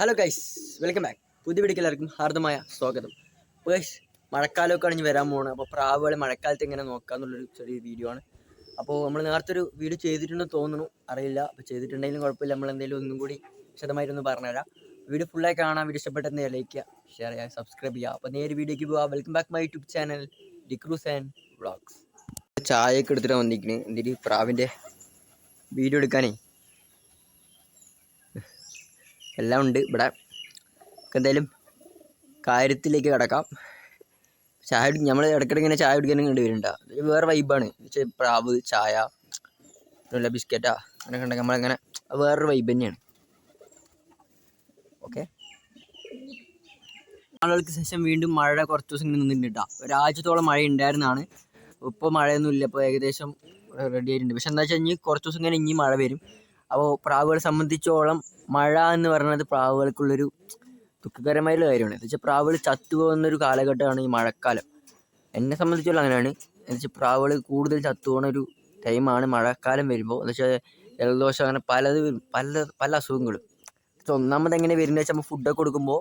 Hello guys welcome back പുതിയ വീടിക്ക് എല്ലാവർക്കും ഹാർദമായ സ്വാഗതം. അപ്പോൾ ഗൈസ് മഴക്കാലമൊക്കെ അണിഞ്ഞ് വരാൻ പോകണം അപ്പോൾ പ്രാവുകളെ മഴക്കാലത്ത് എങ്ങനെ നോക്കുക എന്നുള്ളൊരു ചെറിയ വീഡിയോ ആണ്. അപ്പോൾ നമ്മൾ നേരത്തെ ഒരു വീഡിയോ ചെയ്തിട്ടുണ്ടെന്ന് തോന്നുന്നു. അറിയില്ല. അപ്പോൾ ചെയ്തിട്ടുണ്ടെങ്കിലും കുഴപ്പമില്ല. നമ്മൾ എന്തെങ്കിലും ഒന്നും കൂടി വിശദമായിട്ടൊന്ന് പറഞ്ഞുതരാം. വീഡിയോ ഫുള്ളായി കാണാൻ വീഡിയോ ഇഷ്ടപ്പെട്ടെന്ന് ലൈക്ക് ചെയ്യുക ഷെയർ ചെയ്യുക സബ്സ്ക്രൈബ് ചെയ്യുക. അപ്പോൾ നേരെ വീഡിയോയ്ക്ക് പോവാം. Welcome back my YouTube channel D'Cruz and vlogs ചായയൊക്കെ എടുത്തിട്ട് വന്നിരിക്കുന്നത് എന്തിന്? പ്രാവിന്റെ വീഡിയോ എടുക്കാനേ. എല്ലാം ഉണ്ട്. ഇവിടെ എന്തായാലും കാര്യത്തിലേക്ക് കിടക്കാം. ചായ കുടി നമ്മൾ ഇടയ്ക്കിടെ ഇങ്ങനെ ചായ കുടിക്കാനും കണ്ടു വരുന്നുണ്ടോ ഇത് വേറെ വൈബാണ് പ്രാവ് ചായ നല്ല ബിസ്ക്കറ്റാ അങ്ങനെ ഉണ്ടെങ്കിൽ നമ്മളങ്ങനെ വേറൊരു വൈബ് തന്നെയാണ്. ഓക്കെ ആളുകൾക്ക് ശേഷം വീണ്ടും മഴ കുറച്ച് ദിവസം ഇങ്ങനെ നിന്നിട്ടാ ഒരാഴ്ചത്തോളം മഴ ഉണ്ടായിരുന്നാണ് ഇപ്പോൾ മഴയൊന്നും ഇല്ല. ഇപ്പോൾ ഏകദേശം റെഡി ആയിട്ടുണ്ട്. പക്ഷെ എന്താ വെച്ചാൽ ഇനി കുറച്ച് ദിവസം ഇങ്ങനെ ഇനി മഴ വരും. അപ്പോൾ പ്രാവുകളെ സംബന്ധിച്ചോളം മഴ എന്ന് പറയുന്നത് പ്രാവുകൾക്കുള്ളൊരു ദുഃഖകരമായൊരു കാര്യമാണ്. എന്ന് വെച്ചാൽ പ്രാവുകൾ ചത്തുപോകുന്നൊരു കാലഘട്ടമാണ് ഈ മഴക്കാലം. എന്നെ സംബന്ധിച്ചോളം അങ്ങനെയാണ്. എന്ന് വെച്ചാൽ പ്രാവുകൾ കൂടുതൽ ചത്തുപോകുന്ന ഒരു ടൈമാണ് മഴക്കാലം വരുമ്പോൾ എന്ന് വെച്ചാൽ ജലദോഷം അങ്ങനെ പലത് പല പല അസുഖങ്ങളും. ഒന്നാമത് എങ്ങനെ വരുന്നത് വെച്ചാൽ നമ്മൾ ഫുഡൊക്കെ കൊടുക്കുമ്പോൾ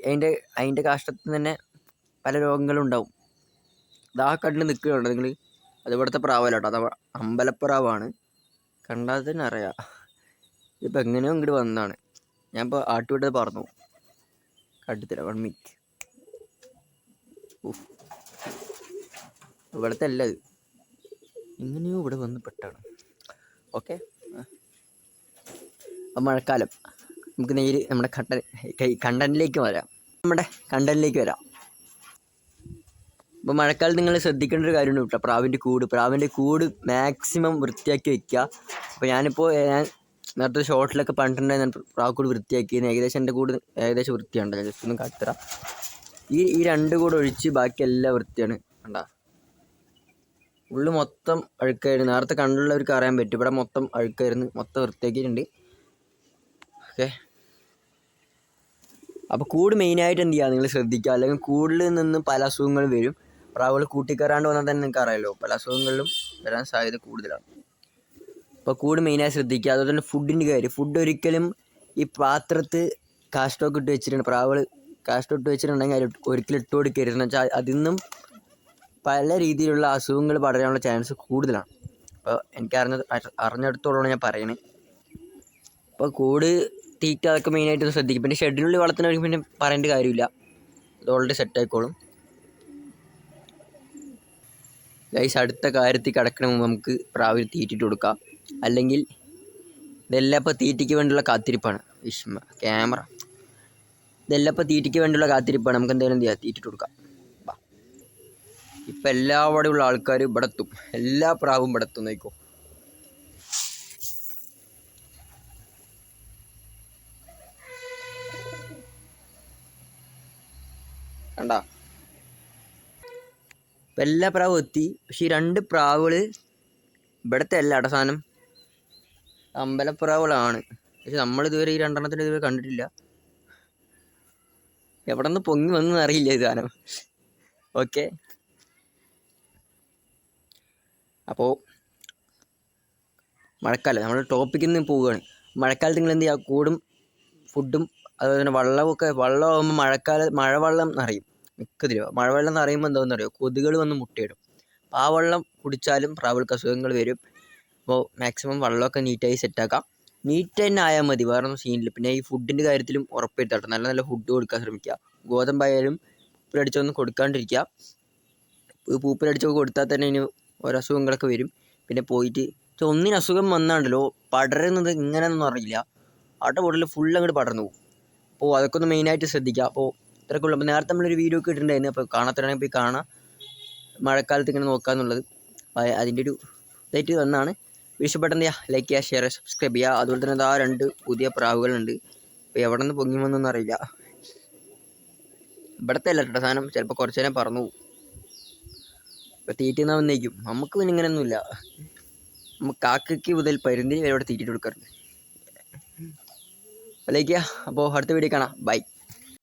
അതിന്റെ അതിന്റെ കാഷ്ടത്തിൽ തന്നെ പല രോഗങ്ങളും ഉണ്ടാവും. കണ്ട് നിൽക്കുകയുണ്ട് നിങ്ങൾ അത് ഇവിടുത്തെ കേട്ടോ അത് അമ്പലപ്രാവാണ് കണ്ടാൽ തന്നെ അറിയാം ഇതിപ്പോൾ എങ്ങനെയോ ഇങ്ങോട്ട് വന്നതാണ് ഞാൻ ഇപ്പോൾ ആട്ടുവിട്ടത് പറഞ്ഞു കണ്ടിത്തരാം വൺ മിനിറ്റ് ഇവിടുത്തെ അല്ല ഇത് എങ്ങനെയോ ഇവിടെ വന്ന് പെട്ടാണ്. ഓക്കെ. അപ്പം മഴക്കാലം. നമുക്ക് നേര് നമ്മുടെ കണ്ട കണ്ടന്റിലേക്ക് വരാം. നമ്മുടെ കണ്ടന്റിലേക്ക് വരാം. അപ്പോൾ മഴക്കാലത്ത് നിങ്ങൾ ശ്രദ്ധിക്കേണ്ട ഒരു കാര്യമുണ്ട് കേട്ടോ. പ്രാവിന്റെ കൂട്. പ്രാവിന്റെ കൂട് മാക്സിമം വൃത്തിയാക്കി വെക്കുക. അപ്പോൾ ഞാനിപ്പോൾ ഞാൻ നേരത്തെ ഷോട്ടിലൊക്കെ പണ്ടിട്ടുണ്ടായിരുന്നു പ്രാവക്കൂട് വൃത്തിയാക്കി. ഏകദേശം എന്റെ കൂട് ഏകദേശം വൃത്തിയുണ്ട് ഞാൻ ജസ്റ്റ് ഒന്ന് കാട്ടിത്തരാം ഈ ഈ രണ്ട് കൂടെ ഒഴിച്ച് ബാക്കി എല്ലാം വൃത്തിയാണ്. കണ്ടാ? ഉള്ളു മൊത്തം അഴുക്കായിരുന്നു. നേരത്തെ കണ്ടുള്ളവർക്ക് അറിയാൻ പറ്റും. ഇവിടെ മൊത്തം അഴുക്കായിരുന്നു. മൊത്തം വൃത്തിയാക്കിയിട്ടുണ്ട്. ഓക്കെ. അപ്പോൾ കൂട് മെയിനായിട്ട് എന്ത് ചെയ്യുക? നിങ്ങൾ ശ്രദ്ധിക്കുക. അല്ലെങ്കിൽ കൂടിൽ നിന്ന് പല അസുഖങ്ങളും വരും. പ്രാവുകൾ കൂട്ടിക്കയറാണ്ട് വന്നാൽ തന്നെ നിങ്ങൾക്ക് അറിയാമല്ലോ പല അസുഖങ്ങളിലും വരാൻ സാധ്യത കൂടുതലാണ്. അപ്പോൾ കൂട് മെയിനായി ശ്രദ്ധിക്കുക. അതുപോലെ തന്നെ ഫുഡിന്റെ കാര്യം. ഫുഡ് ഒരിക്കലും ഈ പാത്രത്ത് കാസ്റ്റൊക്കെ ഇട്ട് വെച്ചിട്ടുണ്ട്. പ്രാവുകൾ കാസ്റ്റോ ഇട്ട് വെച്ചിട്ടുണ്ടെങ്കിൽ അതിൽ ഒരിക്കലും ഇട്ട് കൊടുക്കരുത്. എന്ന് വെച്ചാൽ അതിൽ നിന്നും പല രീതിയിലുള്ള അസുഖങ്ങൾ പടരാനുള്ള ചാൻസ് കൂടുതലാണ്. അപ്പോൾ എനിക്ക് അറിഞ്ഞ അറിഞ്ഞിടത്തോളമാണ് ഞാൻ പറയുന്നത് അപ്പോൾ കൂട് തീറ്റ അതൊക്കെ മെയിനായിട്ട് ശ്രദ്ധിക്കും പിന്നെ ഷെഡിനുള്ളിൽ വളർത്തുന്നവർക്ക് പിന്നെ പറയേണ്ട കാര്യമില്ല. അത് ഓൾറെഡി സെറ്റ് ഗൈസ് അടുത്ത കാര്യത്തിൽ കിടക്കണ മുമ്പ് നമുക്ക് പ്രാവിന് തീറ്റിട്ട് കൊടുക്കാം. അല്ലെങ്കിൽ ഇതെല്ലാം ഇപ്പോൾ തീറ്റയ്ക്ക് വേണ്ടിയുള്ള കാത്തിരിപ്പാണ്. വിഷ്മ ക്യാമറ. ഇതെല്ലാം ഇപ്പോൾ തീറ്റയ്ക്ക് വേണ്ടിയുള്ള കാത്തിരിപ്പാണ്. നമുക്ക് എന്തെങ്കിലും ചെയ്യാം? തീറ്റിട്ട് കൊടുക്കാം. ഇപ്പം എല്ലാവിടെയുള്ള ആൾക്കാർ ഇവിടെ എത്തും. എല്ലാ പ്രാവും ഇവിടെ എത്തും. നോക്കോ കണ്ടാ? ഇപ്പം എല്ലാ പ്രാവും എത്തി. പക്ഷേ ഈ രണ്ട് പ്രാവുകൾ ഇവിടുത്തെ അല്ല അടസാനം അമ്പലപ്രാവുകളാണ്. പക്ഷെ നമ്മളിതുവരെ ഈ രണ്ടെണ്ണത്തിന് ഇതുവരെ കണ്ടിട്ടില്ല. എവിടെ നിന്ന് പൊങ്ങി വന്നു അറിയില്ല ഈ സാധനം. ഓക്കെ. അപ്പോൾ മഴക്കാലം. നമ്മൾ ടോപ്പിക്കിൽ നിന്ന് പോവുകയാണ്. മഴക്കാലത്ത് നിങ്ങൾ എന്ത് ചെയ്യുക? കൂടും ഫുഡും അതുപോലെ തന്നെ വെള്ളമൊക്കെ വെള്ളമാകുമ്പോൾ മഴക്കാലം മഴവെള്ളം നിറയും മിക്കതിലും. മഴവെള്ളം നിറയുമ്പോൾ എന്താണെന്ന് അറിയോ കൊതുകുകൾ വന്ന് മുട്ടയിടും. അപ്പോൾ ആ വെള്ളം കുടിച്ചാലും പ്രാവൾക്ക് അസുഖങ്ങൾ വരും. അപ്പോൾ മാക്സിമം വെള്ളമൊക്കെ നീറ്റായി സെറ്റാക്കാം നീറ്റ് തന്നെ ആയാൽ മതി. വേറെ ഒന്നും സീനില്ല പിന്നെ ഈ ഫുഡിന്റെ കാര്യത്തിലും ഉറപ്പെടുത്തട്ടെ നല്ല നല്ല ഫുഡ് കൊടുക്കാൻ ശ്രമിക്കുക. ഗോതമ്പായാലും പൂപ്പലടിച്ചൊന്നും കൊടുക്കാണ്ടിരിക്കുക. പൂപ്പലടിച്ചൊക്കെ കൊടുത്താൽ തന്നെ ഇനി ഓരോ അസുഖങ്ങളൊക്കെ വരും. പിന്നെ പോയിട്ട് ഒന്നിന് അസുഖം വന്നാണ്ടല്ലോ. പടരുന്നത് ഇങ്ങനെയൊന്നും അറിയില്ല. അവിടെ കൂടുതൽ ഫുൾ അങ്ങോട്ട് പടർന്നു പോകും. അപ്പോൾ അതൊക്കെ ഒന്ന് മെയിനായിട്ട് ശ്രദ്ധിക്കുക. അപ്പോൾ ഇത്രയൊക്കെ ഉള്ളൂ അപ്പോൾ നേരത്തെ നമ്മളൊരു വീഡിയോ ഒക്കെ ഇട്ടിട്ടുണ്ടായിരുന്നു. അപ്പോൾ കാണാത്തവരാണെങ്കിൽ പോയി കാണാം. മഴക്കാലത്ത് ഇങ്ങനെ നോക്കാമെന്നുള്ളത് അപ്പോൾ അതിന്റെ ഒരു ഇതായിട്ട് വന്നാണ്. ചെയ്യുക ലൈക്ക് ചെയ്യുക ഷെയർ സബ്സ്ക്രൈബ് ചെയ്യുക. അതുപോലെ തന്നെ ആ രണ്ട് പുതിയ പ്രാവുകളുണ്ട്. ഇപ്പോൾ എവിടെ നിന്ന് പൊങ്ങി വന്നൊന്നും അറിയില്ല. ഇവിടുത്തെ അല്ല കേട്ടോ സാധനം ചിലപ്പോൾ കുറച്ച് നേരം പറന്നു പോകും. ഇപ്പോൾ തീറ്റുന്ന വന്നേക്കും. നമുക്ക് പിന്നെ ഇങ്ങനെയൊന്നുമില്ല നമുക്ക് കാക്കയ്ക്ക് മുതൽ പരുന്തിന് വരെ ഇവിടെ തീറ്റിട്ട് കൊടുക്കാറുണ്ട്. ലൈക്ക് അപ്പോൾ അടുത്ത വീഡിയോ കാണാം. ബൈ